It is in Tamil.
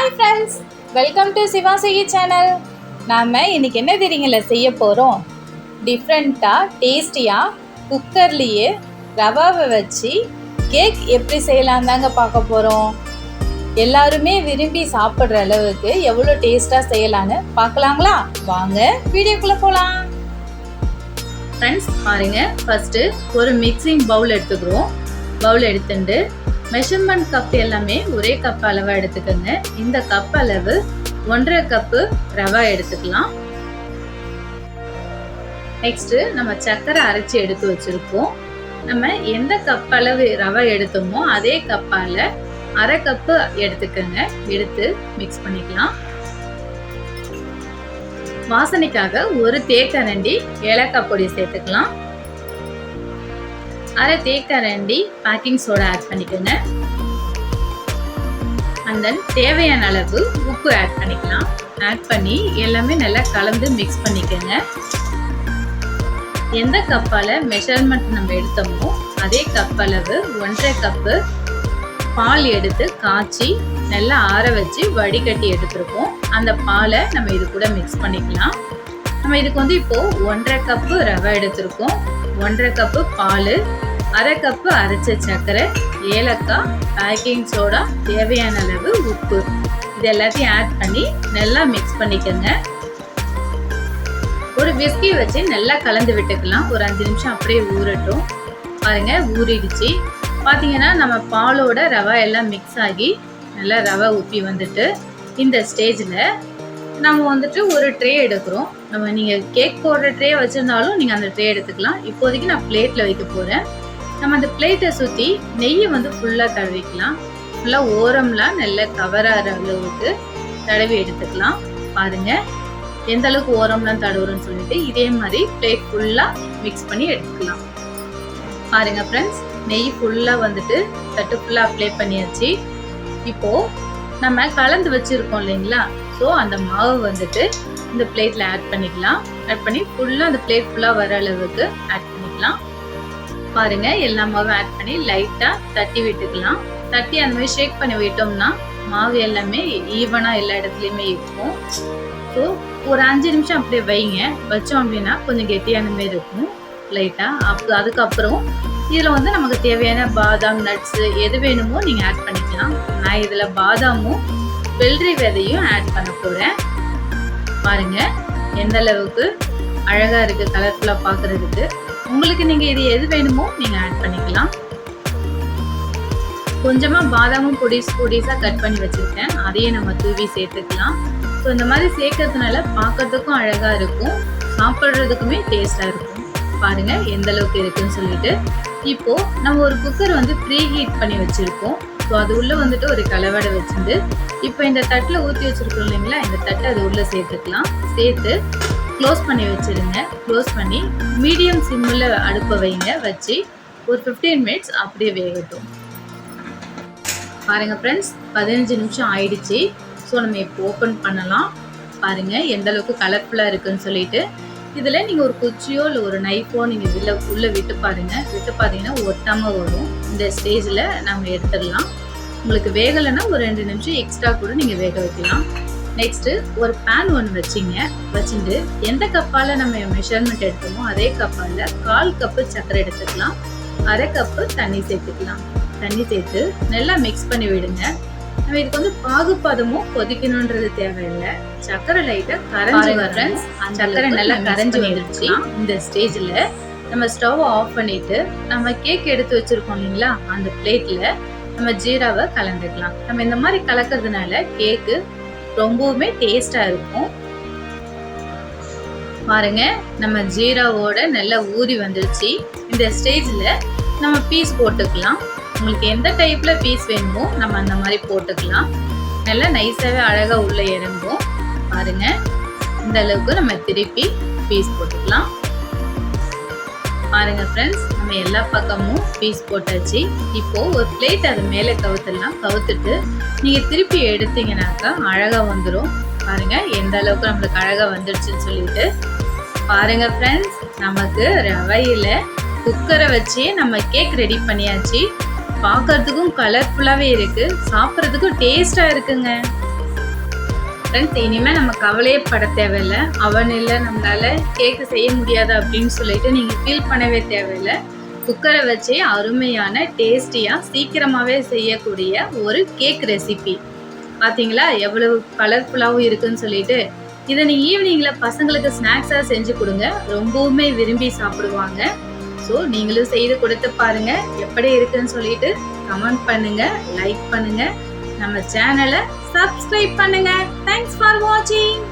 Hi friends welcome to Siva Suki channel நாம் இன்றைக்கி என்ன தெரியுங்கள செய்ய போகிறோம் டிஃப்ரெண்ட்டாக டேஸ்டியாக குக்கர்லேயே ரவாவை வச்சு கேக் எப்படி செய்யலாம் தாங்க பார்க்க போகிறோம் எல்லாருமே விரும்பி சாப்பிட்ற அளவுக்கு எவ்வளோ டேஸ்ட்டாக செய்யலான்னு பார்க்கலாங்களா? வாங்க வீடியோக்குள்ளே போகலாம் ஃப்ரெண்ட்ஸ் பாருங்கள் ஃபர்ஸ்ட்டு ஒரு மிக்சிங் பவுல் எடுத்துக்கிறோம். பவுல் எடுத்துட்டு மெஷர்மெண்ட் கப் எல்லாமே ஒரே கப் அளவாக எடுத்துக்கோங்க. இந்த கப் அளவு ஒன்றரை கப்பு ரவா எடுத்துக்கலாம். நெக்ஸ்ட்டு நம்ம சர்க்கரை அரைச்சி எடுத்து வச்சுருக்கோம். நம்ம எந்த கப் அளவு ரவை எடுத்தோமோ அதே கப்பால் அரை கப்பு எடுத்துக்கோங்க. எடுத்து மிக்ஸ் பண்ணிக்கலாம். வாசனைக்காக ஒரு தேக்கரண்டி ஏலக்காய் பொடி சேர்த்துக்கலாம். அரை தேக்கரண்டி பேக்கிங் சோடா ஆட் பண்ணிக்கோங்க. அண்ட் தென் தேவையான அளவு உப்பு ஆட் பண்ணிக்கலாம். ஆட் பண்ணி எல்லாமே நல்லா கலந்து மிக்ஸ் பண்ணிக்கோங்க. எந்த கப்பால் மெஷர்மெண்ட் நம்ம எடுத்தோமோ அதே கப் அளவு ஒன்றரை கப்பு பால் எடுத்து காய்ச்சி நல்லா ஆற வச்சு வடிகட்டி எடுத்துருக்கோம் அந்த பாலை நம்ம இது கூட மிக்ஸ் பண்ணிக்கலாம். நம்ம இதுக்கு வந்து இப்போது ஒன்றரை கப்பு ரவை எடுத்திருக்கோம். ஒன்றரை கப்பு பால் அரை கப்பு அரைச்ச சர்க்கரை ஏலக்காய் பேக்கிங் சோடா தேவையான அளவு உப்பு. இது எல்லாத்தையும் ஆட் பண்ணி நல்லா மிக்ஸ் பண்ணிக்கோங்க. ஒரு விஸ்கி வச்சு நல்லா கலந்து விட்டுக்கலாம். ஒரு அஞ்சு நிமிஷம் அப்படியே ஊறட்டும். பாருங்க ஊறிடுச்சு. பார்த்தீங்கன்னா நம்ம பாலோட ரவை எல்லாம் மிக்ஸ் ஆகி நல்லா ரவை உப்பி வந்துட்டு இந்த ஸ்டேஜில் நம்ம வந்துட்டு ஒரு ட்ரே எடுக்கிறோம். நம்ம நீங்கள் கேக் போடுற ட்ரே வச்சுருந்தாலும் நீங்கள் அந்த ட்ரே எடுத்துக்கலாம். இப்போதைக்கு நான் பிளேட்டில் வைக்க போகிறேன் நம்ம அந்த பிளேட்டை சுற்றி நெய்யை வந்து ஃபுல்லாக தடவிக்கலாம். ஃபுல்லாக ஓரம்லாம் நல்லா கவராகிற அளவுக்கு தடவி எடுத்துக்கலாம். பாருங்கள் எந்த அளவுக்கு ஓரம்லாம் தடவுறோம்னு சொல்லிட்டு இதே மாதிரி பிளேட் ஃபுல்லாக மிக்ஸ் பண்ணி எடுத்துக்கலாம். பாருங்கள் ஃப்ரெண்ட்ஸ் நெய் ஃபுல்லாக வந்துட்டு தட்டு ஃபுல்லாக அப்ளை பண்ணியாச்சு. இப்போது நம்ம கலந்து வச்சுருக்கோம் இல்லைங்களா? ஸோ அந்த மாவு வந்துட்டு இந்த பிளேட்டில் ஆட் பண்ணிக்கலாம் ஆட் பண்ணி ஃபுல்லாக அந்த பிளேட் ஃபுல்லாக வர அளவுக்கு ஆட் பண்ணிக்கலாம். பாருங்கள் எல்லா மாவும் ஆட் பண்ணி லைட்டாக தட்டி விட்டுக்கலாம். தட்டி அந்த மாதிரி ஷேக் பண்ணி விட்டோம்னா மாவு எல்லாமே ஈவனாக எல்லா இடத்துலையுமே இருக்கும். ஸோ ஒரு அஞ்சு நிமிஷம் அப்படியே வைங்க. வச்சோம் அப்படின்னா கொஞ்சம் கெட்டியான மாரி இருக்கும். லைட்டாக அப்போ அதுக்கப்புறம் இதில் வந்து நமக்கு தேவையான பாதாம் நட்ஸு எது வேணுமோ நீங்கள் ஆட் பண்ணிக்கலாம். நான் இதில் பாதாமும் வெள்ளரி விதையும் ஆட் பண்ண போகிறேன் பாருங்க. எந்த அளவுக்கு அழகாக இருக்குது கலர்ஃபுல்லாக பார்க்குறதுக்கு உங்களுக்கு நீங்கள் இது எது வேணுமோ நீங்கள் ஆட் பண்ணிக்கலாம். கொஞ்சமாக பாதாமும் பொடிஸ் பொடிஸாக கட் பண்ணி வச்சுருக்கேன். அதையே நம்ம தூவி சேர்த்துக்கலாம். ஸோ இந்த மாதிரி சேர்க்கறதுனால பார்க்கறதுக்கும் அழகாக இருக்கும். சாப்பிட்றதுக்குமே டேஸ்ட்டாக இருக்கும். பாருங்க எந்த அளவுக்கு இருக்குன்னு சொல்லிட்டு. இப்போ நம்ம ஒரு குக்கர் வந்து ப்ரீ ஹீட் பண்ணி வச்சிருக்கோம். ஸோ அது உள்ளே வந்துட்டு ஒரு கலவடை வச்சுட்டு இப்போ இந்த தட்டில் ஊற்றி வச்சுருக்கோம் இல்லைங்களா? இந்த தட்டை அது உள்ளே சேர்த்துக்கலாம். சேர்த்து க்ளோஸ் பண்ணி வச்சிருங்க. க்ளோஸ் பண்ணி மீடியம் சிம்மில் அடுப்பை வைங்க. வச்சு ஒரு ஃபிஃப்டீன் மினிட்ஸ் அப்படியே வேகட்டும். பாருங்கள் ஃப்ரெண்ட்ஸ் பதினஞ்சு நிமிஷம் ஆயிடுச்சு. ஸோ நம்ம இப்போ ஓப்பன் பண்ணலாம். பாருங்கள் எந்த அளவுக்கு கலர்ஃபுல்லாக இருக்குன்னு சொல்லிட்டு இதில் நீங்கள் ஒரு குச்சியோ இல்லை ஒரு நைஃபோ நீங்கள் உள்ளே உள்ளே விட்டு பாருங்கள் விட்டு பார்த்தீங்கன்னா ஒட்டாமல் வரும். இந்த ஸ்டேஜில் நம்ம எடுத்துடலாம். உங்களுக்கு வேகலைன்னா ஒரு ரெண்டு நிமிஷம் எக்ஸ்ட்ரா கூட நீங்கள் வேக வைக்கலாம். நெக்ஸ்ட்டு ஒரு பேன் ஒன்று வச்சிங்க. வச்சுட்டு எந்த கப்பால் நம்ம மெஷர்மெண்ட் எடுத்தோமோ அதே கப்பால் கால் கப்பு சர்க்கரை எடுத்துக்கலாம். அரை கப்பு தண்ணி சேர்த்துக்கலாம். தண்ணி சேர்த்து நல்லா மிக்ஸ் பண்ணி விடுங்க. நம்ம இதுக்கு வந்து பாகுபாதமும் கொதிக்கணுன்றது தேவையில்லை. சர்க்கரை லைட்டா கரைஞ்சி வரேன் சர்க்கரை நல்லா கரைஞ்சி வந்துருச்சு. இந்த ஸ்டேஜ்ல நம்ம ஸ்டவ் ஆஃப் பண்ணிட்டு நம்ம கேக் எடுத்து வச்சிருக்கோம் இல்லைங்களா? அந்த பிளேட்ல நம்ம ஜீராவை கலந்துக்கலாம். நம்ம இந்த மாதிரி கலக்கிறதுனால கேக்கு ரொம்பவுமே டேஸ்டா இருக்கும். பாருங்க நம்ம ஜீராவோட நல்லா ஊறி வந்துருச்சு. இந்த ஸ்டேஜ்ல நம்ம பீஸ் போட்டுக்கலாம். உங்களுக்கு எந்த டைப்பில் பீஸ் வேணுமோ நம்ம அந்த மாதிரி போட்டுக்கலாம். நல்லா நைஸாகவே அழகாக உள்ளே இறங்கும். பாருங்கள் இந்த அளவுக்கு நம்ம திருப்பி பீஸ் போட்டுக்கலாம். பாருங்கள் ஃப்ரெண்ட்ஸ் நம்ம எல்லா பக்கமும் பீஸ் போட்டாச்சு. இப்போ ஒரு பிளேட் அது மேலே கவுத்துடலாம் கவுத்துட்டு நீங்கள் திருப்பி எடுத்தீங்கன்னாக்கா அழகாக வந்துடும் பாருங்கள் எந்த அளவுக்கு நம்மளுக்கு அழகாக வந்துடுச்சுன்னு சொல்லிட்டு. பாருங்கள் ஃப்ரெண்ட்ஸ் நமக்கு ரவையில் குக்கரை வச்சு நம்ம கேக் ரெடி பண்ணியாச்சு. பார்க்கறதுக்கும் கலர்ஃபுல்லாகவே இருக்குது சாப்பிட்றதுக்கும் டேஸ்ட்டாக இருக்குங்க. ஃப்ரெண்ட்ஸ் இனிமேல் நம்ம கவலையே பட தேவையில்ல. அவன் இல்லை நம்மளால் கேக்கு செய்ய முடியாது அப்படின்னு சொல்லிட்டு நீங்கள் ஃபீல் பண்ணவே தேவையில்லை. குக்கரை வச்சு அருமையான டேஸ்டியாக சீக்கிரமாகவே செய்யக்கூடிய ஒரு கேக் ரெசிபி பார்த்தீங்களா எவ்வளவு கலர்ஃபுல்லாகவும் இருக்குன்னு சொல்லிட்டு. இதை நீங்கள் ஈவினிங்கில் பசங்களுக்கு ஸ்நாக்ஸாக செஞ்சு கொடுங்க. ரொம்பவுமே விரும்பி சாப்பிடுவாங்க. ஸோ நீங்களும் செய்து கொடுத்து பாருங்க. எப்படி இருக்குன்னு சொல்லிட்டு கமெண்ட் பண்ணுங்கள் லைக் பண்ணுங்கள் நம்ம சேனலை சப்ஸ்கிரைப் பண்ணுங்க. தேங்க்ஸ் ஃபார் வாட்சிங்